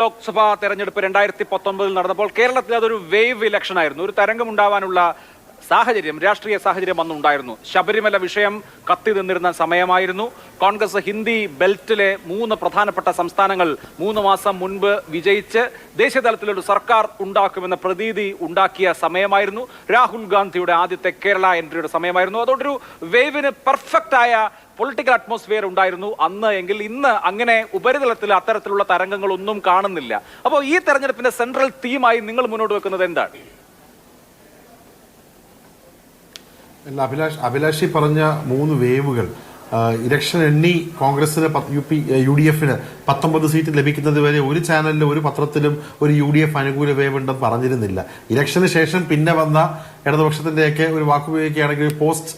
ലോക്സഭാ തെരഞ്ഞെടുപ്പ് രണ്ടായിരത്തി പത്തൊമ്പതിൽ നടന്നപ്പോൾ കേരളത്തിൽ അതൊരു വേവ് ഇലക്ഷൻ ആയിരുന്നു. ഒരു തരംഗം ഉണ്ടാവാനുള്ള സാഹചര്യം രാഷ്ട്രീയ സാഹചര്യം അന്നുണ്ടായിരുന്നു. ശബരിമല വിഷയം കത്തി നിന്നിരുന്ന സമയമായിരുന്നു. കോൺഗ്രസ് ഹിന്ദി ബെൽറ്റിലെ മൂന്ന് പ്രധാനപ്പെട്ട സംസ്ഥാനങ്ങൾ മൂന്ന് മാസം മുൻപ് വിജയിച്ച് ദേശീയ തലത്തിലൊരു സർക്കാർ ഉണ്ടാക്കുമെന്ന പ്രതീതി ഉണ്ടാക്കിയ സമയമായിരുന്നു. രാഹുൽ ഗാന്ധിയുടെ ആദ്യത്തെ കേരള എൻട്രിയുടെ സമയമായിരുന്നു. അതുകൊണ്ടൊരു വേവിന് പെർഫെക്റ്റ് ആയ പൊളിറ്റിക്കൽ അറ്റ്മോസ്ഫിയർ ഉണ്ടായിരുന്നു അന്ന് എങ്കിൽ ഇന്ന് അങ്ങനെ ഉപരിതലത്തിൽ അത്തരത്തിലുള്ള തരംഗങ്ങളൊന്നും കാണുന്നില്ല. അപ്പോൾ ഈ തെരഞ്ഞെടുപ്പിന്റെ സെൻട്രൽ തീമായി നിങ്ങൾ മുന്നോട്ട് വെക്കുന്നത് എന്താണ്? അഭിലാഷ് അഭിലാഷി പറഞ്ഞ മൂന്ന് വേവുകൾ ഇലക്ഷൻ എണ്ണി കോൺഗ്രസിന് യു പി യു ഡി എഫിന് പത്തൊമ്പത് സീറ്റ് ലഭിക്കുന്നത് വരെ ഒരു ചാനലിലും ഒരു പത്രത്തിലും ഒരു യു ഡി എഫ് അനുകൂല വേവുണ്ടെന്ന് പറഞ്ഞിരുന്നില്ല. ഇലക്ഷന് ശേഷം പിന്നെ വന്ന ഇടതുപക്ഷത്തിന്റെയൊക്കെ ഒരു വാക്കുപയോഗിക്കുകയാണെങ്കിൽ പോസ്റ്റ്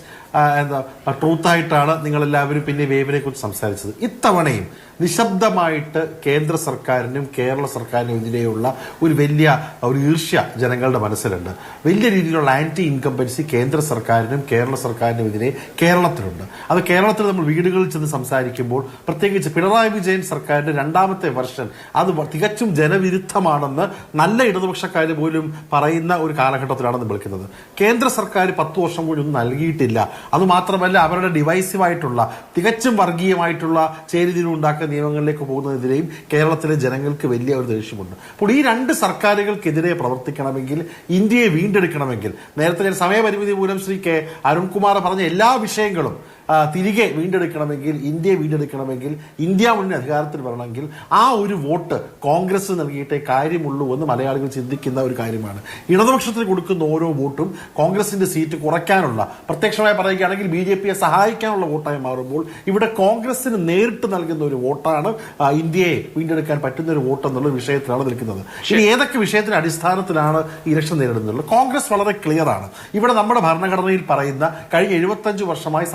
എന്താ ട്രൂത്ത് ആയിട്ടാണ് നിങ്ങൾ എല്ലാവരും പിന്നെ വേവിനെ കുറിച്ച് സംസാരിച്ചത്. ഇത്തവണയും നിശബ്ദമായിട്ട് കേന്ദ്ര സർക്കാരിനും കേരള സർക്കാരിനും എതിരെയുള്ള ഒരു വലിയ ഒരു ഈർഷ്യ ജനങ്ങളുടെ മനസ്സിലുണ്ട്. വലിയ രീതിയിലുള്ള ആന്റി ഇൻകംബൻസി കേന്ദ്ര സർക്കാരിനും കേരള സർക്കാരിനും എതിരെ കേരളത്തിലുണ്ട്. അത് കേരളത്തിൽ നമ്മൾ വീടുകളിൽ ചെന്ന് സംസാരിക്കുമ്പോൾ പ്രത്യേകിച്ച് പിണറായി വിജയൻ സർക്കാരിന്റെ രണ്ടാമത്തെ വർഷൻ. അത് തികച്ചും ജനവിരുദ്ധമാണെന്ന് നല്ല ഇടതുപക്ഷക്കാർ പോലും പറയുന്ന ഒരു കാലഘട്ടത്തിലാണ് നമ്മൾ വിളിക്കുന്നത് കേന്ദ്ര സർക്കാർ പത്ത് വർഷം കൂടി ഒന്നും നൽകിയിട്ടില്ല. അതുമാത്രമല്ല അവരുടെ ഡിവൈസീവായിട്ടുള്ള തികച്ചും വർഗീയമായിട്ടുള്ള ചേരിതിരിവുണ്ടാക്കുന്ന നിയമങ്ങളിലേക്ക് പോകുന്നതിനെതിരെയും കേരളത്തിലെ ജനങ്ങൾക്ക് വലിയ ഒരു ദേഷ്യമുണ്ട്. അപ്പോൾ ഈ രണ്ട് സർക്കാരുകൾക്കെതിരെ പ്രവർത്തിക്കണമെങ്കിൽ ഇന്ത്യയെ വീണ്ടെടുക്കണമെങ്കിൽ നേരത്തെ സമയപരിമിതി മൂലം ശ്രീ കെ അരുൺകുമാർ പറഞ്ഞ എല്ലാ വിഷയങ്ങളും തിരികെ വീണ്ടെടുക്കണമെങ്കിൽ ഇന്ത്യയെ വീണ്ടെടുക്കണമെങ്കിൽ ഇന്ത്യ മുന്നിൽ അധികാരത്തിൽ വരണമെങ്കിൽ ആ ഒരു വോട്ട് കോൺഗ്രസ് നൽകിയിട്ടേ കാര്യമുള്ളൂ എന്ന് മലയാളികൾ ചിന്തിക്കുന്ന ഒരു കാര്യമാണ്. ഇടതുപക്ഷത്തിന് കൊടുക്കുന്ന ഓരോ വോട്ടും കോൺഗ്രസിന്റെ സീറ്റ് കുറയ്ക്കാനുള്ള പ്രത്യക്ഷമായി പറയുകയാണെങ്കിൽ ബി ജെ പിയെ സഹായിക്കാനുള്ള വോട്ടായി മാറുമ്പോൾ ഇവിടെ കോൺഗ്രസിന് നേരിട്ട് നൽകുന്ന ഒരു വോട്ടാണ് ഇന്ത്യയെ വീണ്ടെടുക്കാൻ പറ്റുന്ന ഒരു വോട്ട് എന്നുള്ള വിഷയത്തിലാണ് നിൽക്കുന്നത്. ഇനി ഏതൊക്കെ വിഷയത്തിന്റെ അടിസ്ഥാനത്തിലാണ് ഈ ഇലക്ഷൻ നേരിടുന്നത്? കോൺഗ്രസ് വളരെ ക്ലിയർ ആണ് ഇവിടെ നമ്മുടെ ഭരണഘടനയിൽ പറയുന്ന കഴിഞ്ഞ എഴുപത്തഞ്ച് വർഷമായി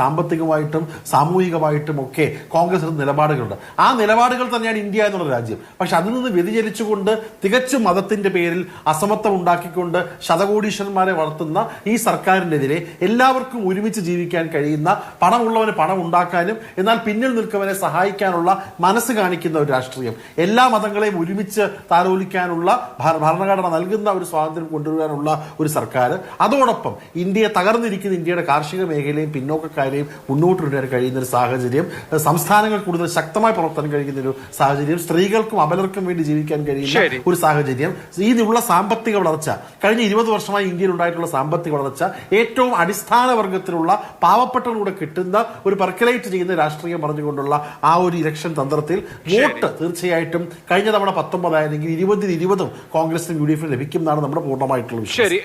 സാമ്പത്തികമായിട്ടും സാമൂഹികമായിട്ടും ഒക്കെ കോൺഗ്രസ് നിലപാടുകളുണ്ട്. ആ നിലപാടുകൾ തന്നെയാണ് ഇന്ത്യ എന്നുള്ള രാജ്യം. പക്ഷെ അതിൽ നിന്ന് വ്യതിചലിച്ചുകൊണ്ട് തികച്ചും മതത്തിന്റെ പേരിൽ അസമത്വം ഉണ്ടാക്കിക്കൊണ്ട് ശതകോടീശ്വരന്മാരെ വളർത്തുന്ന ഈ സർക്കാരിനെതിരെ എല്ലാവർക്കും ഒരുമിച്ച് ജീവിക്കാൻ കഴിയുന്ന പണമുള്ളവന് പണം ഉണ്ടാക്കാനും എന്നാൽ പിന്നിൽ നിൽക്കവനെ സഹായിക്കാനുള്ള മനസ്സ് കാണിക്കുന്ന ഒരു രാഷ്ട്രീയം. എല്ലാ മതങ്ങളെയും ഒരുമിച്ച് താരോലിക്കാനുള്ള ഭരണഘടന നൽകുന്ന ഒരു സ്വാതന്ത്ര്യം കൊണ്ടുവരാനുള്ള ഒരു സർക്കാർ അതോടൊപ്പം ഇന്ത്യയെ തകർന്നിരിക്കുന്ന ഇന്ത്യയുടെ കാർഷിക മേഖലയും പിന്നോക്കക്കാരെയും മുന്നോട്ട് കൊണ്ടുവരാൻ കഴിയുന്ന ഒരു സാഹചര്യം സംസ്ഥാനങ്ങൾ കൂടുതൽ ശക്തമായി പ്രവർത്തനം കഴിക്കുന്ന ഒരു സാഹചര്യം സ്ത്രീകൾക്കും അബലർക്കും വേണ്ടി ജീവിക്കാൻ കഴിയുന്ന ഒരു സാഹചര്യം. ഇതിനുള്ള സാമ്പത്തിക വളർച്ച കഴിഞ്ഞ ഇരുപത് വർഷമായി ഇന്ത്യയിൽ ഉണ്ടായിട്ടുള്ള സാമ്പത്തിക വളർച്ച ഏറ്റവും അടിസ്ഥാന വർഗത്തിലുള്ള പാവപ്പെട്ടവരുടെ കിട്ടുന്ന ഒരു പെർക്കുലേറ്റ് ചെയ്യുന്ന രാഷ്ട്രീയം പറഞ്ഞുകൊണ്ടുള്ള ആ ഒരു ഇലക്ഷൻ തന്ത്രത്തിൽ വോട്ട് തീർച്ചയായിട്ടും കഴിഞ്ഞ തവണ പത്തൊമ്പതായിരുന്നെങ്കിൽ ഇരുപതിന് ഇരുപതും കോൺഗ്രസിനും യു ഡി എഫിനും ലഭിക്കും എന്നാണ് നമ്മുടെ പൂർണമായിട്ടുള്ള ശരി.